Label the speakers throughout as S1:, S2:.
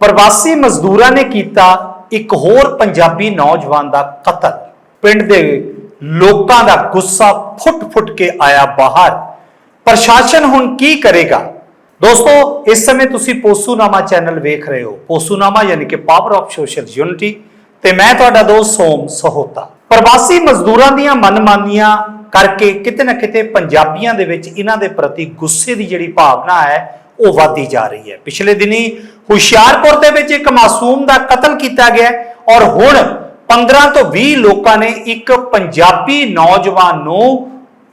S1: ਪ੍ਰਵਾਸੀ ਮਜ਼ਦੂਰਾਂ ਨੇ ਕੀਤਾ ਇੱਕ ਹੋਰ ਪੰਜਾਬੀ ਨੌਜਵਾਨ ਦਾ ਕਤਲ। ਪਿੰਡ ਦੇ ਲੋਕਾਂ ਦਾ ਗੁੱਸਾ ਫੁੱਟ-ਫੁੱਟ ਕੇ ਆਇਆ ਬਾਹਰ। ਪ੍ਰਸ਼ਾਸਨ ਹੁਣ ਕੀ ਕਰੇਗਾ? ਦੋਸਤੋ, ਇਸ ਸਮੇਂ ਤੁਸੀਂ ਪੋਸੂਨਾਮਾ ਚੈਨਲ ਵੇਖ ਰਹੇ ਹੋ। ਪੋਸੂਨਾਮਾ ਯਾਨੀ ਕਿ ਪਾਵਰ ਆਫ ਸੋਸ਼ਲ ਯੂਨਿਟੀ ਤੇ ਮੈਂ ਤੁਹਾਡਾ ਦੋਸਤ ਸੋਮ ਸਹੋਤਾ। ਪ੍ਰਵਾਸੀ ਮਜ਼ਦੂਰਾਂ ਦੀਆਂ ਮਨਮਾਨੀਆਂ ਕਰਕੇ ਕਿਤੇ ਨਾ ਕਿਤੇ ਪੰਜਾਬੀਆਂ ਦੇ ਵਿੱਚ ਇਹਨਾਂ ਦੇ ਪ੍ਰਤੀ ਗੁੱਸੇ ਦੀ ਜਿਹੜੀ ਭਾਵਨਾ ਹੈ, ਉਹ ਵਧਦੀ ਜਾ ਰਹੀ ਹੈ। ਪਿਛਲੇ ਦਿਨੀ ਹੁਸ਼ਿਆਰਪੁਰ ਦੇ ਵਿੱਚ ਇੱਕ ਮਾਸੂਮ ਦਾ ਕਤਲ ਕੀਤਾ ਗਿਆ ਔਰ ਹੁਣ 15 ਤੋਂ 20 ਲੋਕਾਂ ਨੇ ਇੱਕ ਪੰਜਾਬੀ ਨੌਜਵਾਨ ਨੂੰ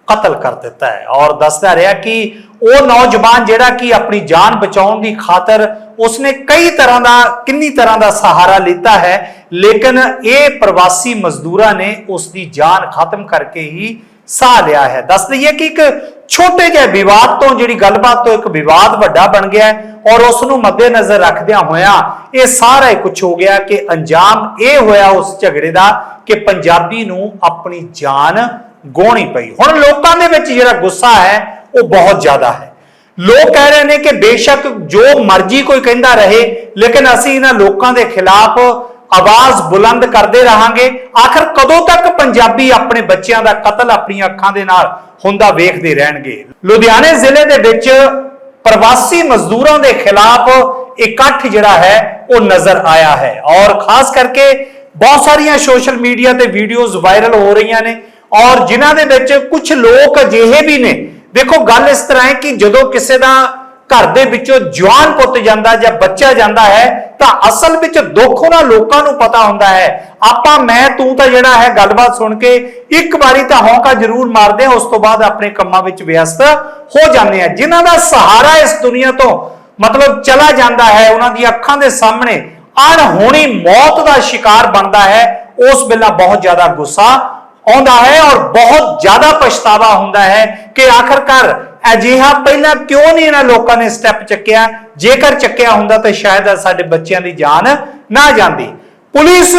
S1: ਕਤਲ ਕਰ ਦਿੱਤਾ ਹੈ। ਔਰ ਦੱਸਦਾ ਰਿਹਾ ਕਿ ਉਹ ਨੌਜਵਾਨ ਜਿਹੜਾ ਕਿ ਆਪਣੀ ਜਾਨ ਬਚਾਉਣ ਦੀ ਖਾਤਰ ਉਸਨੇ ਕਈ ਤਰ੍ਹਾਂ ਦਾ, ਕਿੰਨੀ ਤਰ੍ਹਾਂ ਦਾ ਸਹਾਰਾ ਲਿੱਤਾ ਹੈ, ਲੇਕਿਨ ਇਹ ਪ੍ਰਵਾਸੀ ਮਜ਼ਦੂਰਾਂ ਨੇ ਉਸ ਦੀ ਜਾਨ ਖਤਮ ਕਰਕੇ ਹੀ ਸਾਹ ਲਿਆ ਹੈ। ਦੱਸ ਦਈਏ ਕਿ ਇੱਕ ਛੋਟੇ ਜਿਹੇ ਵਿਵਾਦ ਤੋਂ ਜਿਹੜੀ ਗੱਲਬਾਤ ਤੋਂ ਇੱਕ ਵਿਵਾਦ ਵੱਡਾ ਬਣ ਗਿਆ ਔਰ ਉਸ ਨੂੰ ਮੱਦੇਨਜ਼ਰ ਰੱਖਦਿਆਂ ਹੋਇਆ ਇਹ ਸਾਰਾ ਹੀ ਕੁਝ ਹੋ ਗਿਆ ਕਿ ਅੰਜਾਮ ਇਹ ਹੋਇਆ ਉਸ ਝਗੜੇ ਦਾ ਕਿ ਪੰਜਾਬੀ ਨੂੰ ਆਪਣੀ ਜਾਨ ਗੋਣੀ ਪਈ। ਹੁਣ ਲੋਕਾਂ ਦੇ ਵਿੱਚ ਜਿਹੜਾ ਗੁੱਸਾ ਹੈ, ਉਹ ਬਹੁਤ ਜ਼ਿਆਦਾ ਹੈ। ਲੋਕ ਕਹਿ ਰਹੇ ਨੇ ਕਿ ਬੇਸ਼ੱਕ ਜੋ ਮਰਜ਼ੀ ਕੋਈ ਕਹਿੰਦਾ ਰਹੇ, ਲੇਕਿਨ ਅਸੀਂ ਇਹਨਾਂ ਲੋਕਾਂ ਦੇ ਖਿਲਾਫ ਆਵਾਜ਼ ਬੁਲੰਦ ਕਰਦੇ ਰਹਾਂਗੇ। ਆਖਰ ਕਦੋਂ ਤੱਕ ਪੰਜਾਬੀ ਆਪਣੇ ਬੱਚਿਆਂ ਦਾ ਕਤਲ ਆਪਣੀਆਂ ਅੱਖਾਂ ਦੇ ਨਾਲ ਹੁੰਦਾ ਵੇਖਦੇ ਰਹਿਣਗੇ? ਲੁਧਿਆਣੇ ਜ਼ਿਲ੍ਹੇ ਦੇ ਵਿੱਚ ਪ੍ਰਵਾਸੀ ਮਜ਼ਦੂਰਾਂ ਦੇ ਖਿਲਾਫ ਇਕੱਠ ਜਿਹੜਾ ਹੈ, ਉਹ ਨਜ਼ਰ ਆਇਆ ਹੈ। ਔਰ ਖਾਸ ਕਰਕੇ ਬਹੁਤ ਸਾਰੀਆਂ ਸੋਸ਼ਲ ਮੀਡੀਆ ਤੇ ਵੀਡੀਓਜ਼ ਵਾਇਰਲ ਹੋ ਰਹੀਆਂ ਨੇ। ਔਰ ਜਿਨ੍ਹਾਂ ਦੇ ਵਿੱਚ ਕੁਝ ਲੋਕ ਅਜਿਹੇ ਵੀ ਨੇ। ਦੇਖੋ, ਗੱਲ ਇਸ ਤਰ੍ਹਾਂ ਹੈ ਕਿ ਜਦੋਂ ਕਿਸੇ ਦਾ ਘਰ ਦੇ ਵਿੱਚੋਂ ਜਵਾਨ ਪੁੱਤ ਜਾਂਦਾ ਜਾਂ ਬੱਚਾ ਜਾਂਦਾ ਹੈ ਤਾਂ ਅਸਲ ਵਿੱਚ ਦੁੱਖ ਉਹਨਾਂ ਲੋਕਾਂ ਨੂੰ ਪਤਾ ਹੁੰਦਾ ਹੈ। ਆਪਾਂ, ਮੈਂ, ਤੂੰ ਤਾਂ ਜਿਹੜਾ ਹੈ ਗੱਲਬਾਤ ਸੁਣ ਕੇ ਇੱਕ ਵਾਰੀ ਤਾਂ ਹੌਂਕਾ ਜ਼ਰੂਰ ਮਾਰਦੇ ਆ ਉਸ ਤੋਂ ਬਾਅਦ ਆਪਣੇ ਕੰਮਾਂ ਵਿੱਚ ਵਿਅਸਤ ਹੋ ਜਾਂਦੇ ਆ ਜਿਨ੍ਹਾਂ ਦਾ ਸਹਾਰਾ ਇਸ ਦੁਨੀਆ ਤੋਂ ਮਤਲਬ ਚਲਾ ਜਾਂਦਾ ਹੈ, ਉਹਨਾਂ ਦੀ ਅੱਖਾਂ ਦੇ ਸਾਹਮਣੇ ਅਣਹੋਣੀ ਮੌਤ ਦਾ ਸ਼ਿਕਾਰ ਬਣਦਾ ਹੈ, ਉਸ ਵੇਲਾ ਬਹੁਤ ਜ਼ਿਆਦਾ ਗੁੱਸਾ ਆਉਂਦਾ ਹੈ ਔਰ ਬਹੁਤ ਜ਼ਿਆਦਾ ਪਛਤਾਵਾ ਹੁੰਦਾ ਹੈ ਕਿ ਆਖਰਕਾਰ ਅਜਿਹਾ ਪਹਿਲਾਂ ਕਿਉਂ ਨਹੀਂ ਇਹਨਾਂ ਲੋਕਾਂ ਨੇ ਸਟੈਪ ਚੱਕਿਆ? ਜੇਕਰ ਚੱਕਿਆ ਹੁੰਦਾ ਤਾਂ ਸ਼ਾਇਦ ਸਾਡੇ ਬੱਚਿਆਂ ਦੀ ਜਾਨ ਨਾ ਜਾਂਦੀ। ਪੁਲਿਸ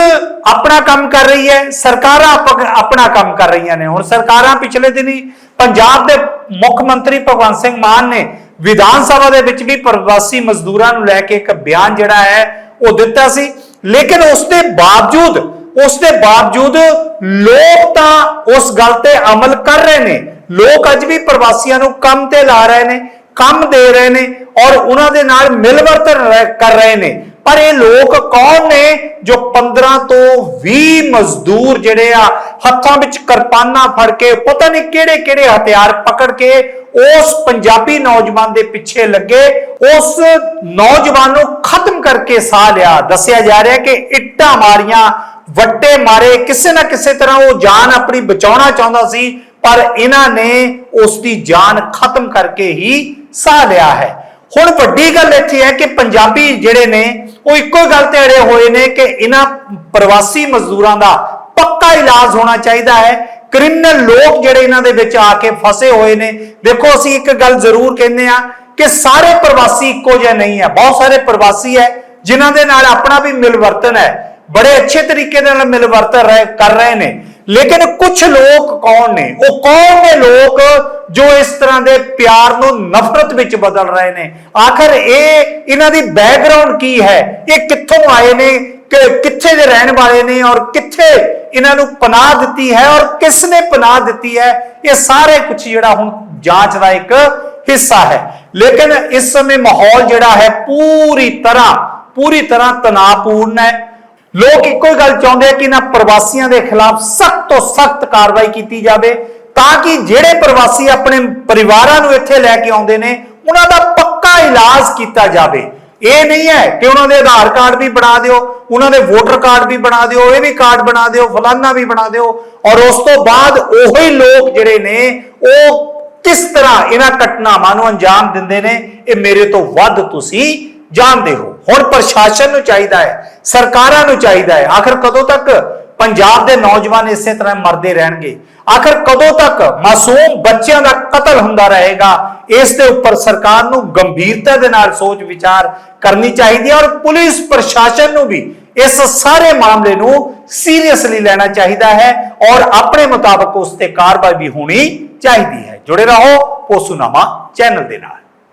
S1: ਆਪਣਾ ਕੰਮ ਕਰ ਰਹੀ ਹੈ, ਸਰਕਾਰਾਂ ਆਪ- ਆਪਣਾ ਕੰਮ ਕਰ ਰਹੀਆਂ ਨੇ। ਹੁਣ ਸਰਕਾਰਾਂ ਪਿਛਲੇ ਦਿਨੀ ਪੰਜਾਬ ਦੇ ਮੁੱਖ ਮੰਤਰੀ ਭਗਵੰਤ ਸਿੰਘ ਮਾਨ ਨੇ ਵਿਧਾਨ ਸਭਾ ਦੇ ਵਿੱਚ ਵੀ ਪ੍ਰਵਾਸੀ ਮਜ਼ਦੂਰਾਂ ਨੂੰ ਲੈ ਕੇ ਇੱਕ ਬਿਆਨ ਜਿਹੜਾ ਹੈ ਉਹ ਦਿੱਤਾ ਸੀ। ਲੇਕਿਨ ਉਸ ਦੇ ਬਾਵਜੂਦ ਉਸ ਦੇ ਬਾਵਜੂਦ ਲੋਕ ਤਾਂ ਉਸ ਗੱਲ ਤੇ ਅਮਲ ਕਰ ਰਹੇ ਨੇ। ਲੋਕ ਅੱਜ ਵੀ ਪ੍ਰਵਾਸੀਆਂ ਨੂੰ ਕੰਮ ਤੇ ਲਾ ਰਹੇ ਨੇ, ਕੰਮ ਦੇ ਰਹੇ ਨੇ ਔਰ ਉਹਨਾਂ ਦੇ ਨਾਲ ਮਿਲਵਰਤਨ ਰਹਿ- ਕਰ ਰਹੇ ਨੇ। ਪਰ ਇਹ ਲੋਕ ਕੌਣ ਨੇ ਜੋ 15 ਤੋਂ 20 ਮਜ਼ਦੂਰ ਜਿਹੜੇ ਆ ਹੱਥਾਂ ਵਿੱਚ ਕਿਰਪਾਨਾਂ ਫੜ ਕੇ ਪਤਾ ਨਹੀਂ ਕਿਹੜੇ ਕਿਹੜੇ ਹਥਿਆਰ ਪਕੜ ਕੇ ਉਸ ਪੰਜਾਬੀ ਨੌਜਵਾਨ ਦੇ ਪਿੱਛੇ ਲੱਗੇ, ਉਸ ਨੌਜਵਾਨ ਨੂੰ ਖਤਮ ਕਰਕੇ ਸਾਹ ਲਿਆ। ਦੱਸਿਆ ਜਾ ਰਿਹਾ ਕਿ ਇੱਟਾਂ ਮਾਰੀਆਂ ਵੱਟੇ ਮਾਰੇ, ਕਿਸੇ ਨਾ ਕਿਸੇ ਤਰ੍ਹਾਂ ਉਹ ਜਾਨ ਆਪਣੀ ਬਚਾਉਣਾ ਚਾਹੁੰਦਾ ਸੀ, ਪਰ ਇਹਨਾਂ ਨੇ ਉਸ ਦੀ ਜਾਨ ਖਤਮ ਕਰਕੇ ਹੀ ਸਾਹ ਲਿਆ ਹੈ। ਹੁਣ ਵੱਡੀ ਗੱਲ ਇੱਥੇ ਹੈ ਕਿ ਪੰਜਾਬੀ ਜਿਹੜੇ ਨੇ, ਉਹ ਇੱਕੋ ਹੀ ਗੱਲ ਤੇ ਅੜੇ ਹੋਏ ਨੇ ਕਿ ਇਹਨਾਂ ਪ੍ਰਵਾਸੀ ਮਜ਼ਦੂਰਾਂ ਦਾ ਪੱਕਾ ਇਲਾਜ ਹੋਣਾ ਚਾਹੀਦਾ ਹੈ। ਕ੍ਰਿਮੀਨਲ ਲੋਕ ਜਿਹੜੇ ਇਹਨਾਂ ਦੇ ਵਿੱਚ ਆ ਕੇ ਫਸੇ ਹੋਏ ਨੇ। ਦੇਖੋ, ਅਸੀਂ ਇੱਕ ਗੱਲ ਜ਼ਰੂਰ ਕਹਿੰਦੇ ਆ ਕਿ ਸਾਰੇ ਪ੍ਰਵਾਸੀ ਇੱਕੋ ਜਿਹੇ ਨਹੀਂ ਹੈ। ਬਹੁਤ ਸਾਰੇ ਪ੍ਰਵਾਸੀ ਹੈ, ਜਿਨ੍ਹਾਂ ਦੇ ਨਾਲ ਆਪਣਾ ਵੀ ਮਿਲਵਰਤਨ ਹੈ। ਬੜੇ ਅੱਛੇ ਤਰੀਕੇ ਦੇ ਨਾਲ ਮਿਲਵਰਤਨ ਰਹਿ- ਕਰ ਰਹੇ ਨੇ। ਲੇਕਿਨ ਕੁਝ ਲੋਕ ਕੌਣ ਨੇ? ਉਹ ਕੌਣ ਨੇ ਲੋਕ ਜੋ ਇਸ ਤਰ੍ਹਾਂ ਦੇ ਪਿਆਰ ਨੂੰ ਨਫ਼ਰਤ ਵਿੱਚ ਬਦਲ ਰਹੇ ਨੇ? ਆਖਰ ਇਹ ਇਹਨਾਂ ਦੀ ਬੈਕਗ੍ਰਾਉਂਡ ਕੀ ਹੈ? ਇਹ ਕਿੱਥੋਂ ਆਏ ਨੇ? ਕਿ ਕਿੱਥੇ ਦੇ ਰਹਿਣ ਵਾਲੇ ਨੇ? ਔਰ ਕਿੱਥੇ ਇਹਨਾਂ ਨੂੰ ਪਨਾਹ ਦਿੱਤੀ ਹੈ? ਔਰ ਕਿਸ ਨੇ ਪਨਾਹ ਦਿੱਤੀ ਹੈ? ਇਹ ਸਾਰੇ ਕੁਝ ਜਿਹੜਾ ਹੁਣ ਜਾਂਚ ਦਾ ਇੱਕ ਹਿੱਸਾ ਹੈ। ਲੇਕਿਨ ਇਸ ਸਮੇਂ ਮਾਹੌਲ ਜਿਹੜਾ ਹੈ ਪੂਰੀ ਤਰ੍ਹਾਂ ਪੂਰੀ ਤਰ੍ਹਾਂ ਤਣਾਅਪੂਰਨ ਹੈ। ਲੋਕ ਇੱਕੋ ਹੀ ਗੱਲ ਚਾਹੁੰਦੇ ਆ ਕਿ ਇਹਨਾਂ ਪ੍ਰਵਾਸੀਆਂ ਦੇ ਖਿਲਾਫ ਸਖਤ ਤੋਂ ਸਖਤ ਕਾਰਵਾਈ ਕੀਤੀ ਜਾਵੇ, ਤਾਂ ਕਿ ਜਿਹੜੇ ਪ੍ਰਵਾਸੀ ਆਪਣੇ ਪਰਿਵਾਰਾਂ ਨੂੰ ਇੱਥੇ ਲੈ ਕੇ ਆਉਂਦੇ ਨੇ, ਉਹਨਾਂ ਦਾ ਪੱਕਾ ਇਲਾਜ ਕੀਤਾ ਜਾਵੇ। ਇਹ ਨਹੀਂ ਹੈ ਕਿ ਉਹਨਾਂ ਦੇ ਆਧਾਰ ਕਾਰਡ ਵੀ ਬਣਾ ਦਿਓ, ਉਹਨਾਂ ਦੇ ਵੋਟਰ ਕਾਰਡ ਵੀ ਬਣਾ ਦਿਓ, ਇਹ ਵੀ ਕਾਰਡ ਬਣਾ ਦਿਓ, ਫਲਾਨਾ ਵੀ ਬਣਾ ਦਿਓ, ਔਰ ਉਸ ਤੋਂ ਬਾਅਦ ਉਹੀ ਲੋਕ ਜਿਹੜੇ ਨੇ, ਉਹ ਕਿਸ ਤਰ੍ਹਾਂ ਇਹਨਾਂ ਘਟਨਾਵਾਂ ਨੂੰ ਅੰਜਾਮ ਦਿੰਦੇ ਨੇ, ਇਹ ਮੇਰੇ ਤੋਂ ਵੱਧ ਤੁਸੀਂ ਜਾਣਦੇ ਹੋ। ਹੁਣ ਪ੍ਰਸ਼ਾਸਨ ਨੂੰ ਚਾਹੀਦਾ ਹੈ, ਸਰਕਾਰਾਂ ਨੂੰ ਚਾਹੀਦਾ ਹੈ, ਆਖਰ ਕਦੋਂ ਤੱਕ ਪੰਜਾਬ ਦੇ ਨੌਜਵਾਨ ਇਸੇ ਤਰ੍ਹਾਂ ਮਰਦੇ ਰਹਿਣਗੇ? ਆਖਰ ਕਦੋਂ ਤੱਕ ਮਾਸੂਮ ਬੱਚਿਆਂ ਦਾ ਕਤਲ ਹੁੰਦਾ ਰਹੇਗਾ? ਇਸ ਦੇ ਉੱਪਰ ਸਰਕਾਰ ਨੂੰ ਗੰਭੀਰਤਾ ਦੇ ਨਾਲ ਸੋਚ ਵਿਚਾਰ ਕਰਨੀ ਚਾਹੀਦੀ ਹੈ ਔਰ ਪੁਲਿਸ ਪ੍ਰਸ਼ਾਸਨ ਨੂੰ ਵੀ ਇਸ ਸਾਰੇ ਮਾਮਲੇ ਨੂੰ ਸੀਰੀਅਸਲੀ ਲੈਣਾ ਚਾਹੀਦਾ ਹੈ ਔਰ ਆਪਣੇ ਮੁਤਾਬਕ ਉਸ ਤੇ ਕਾਰਵਾਈ ਵੀ ਹੋਣੀ ਚਾਹੀਦੀ ਹੈ। ਜੁੜੇ ਰਹੋ ਪੋਸੂਨਾਮਾ ਚੈਨਲ ਦੇ ਨਾਲ।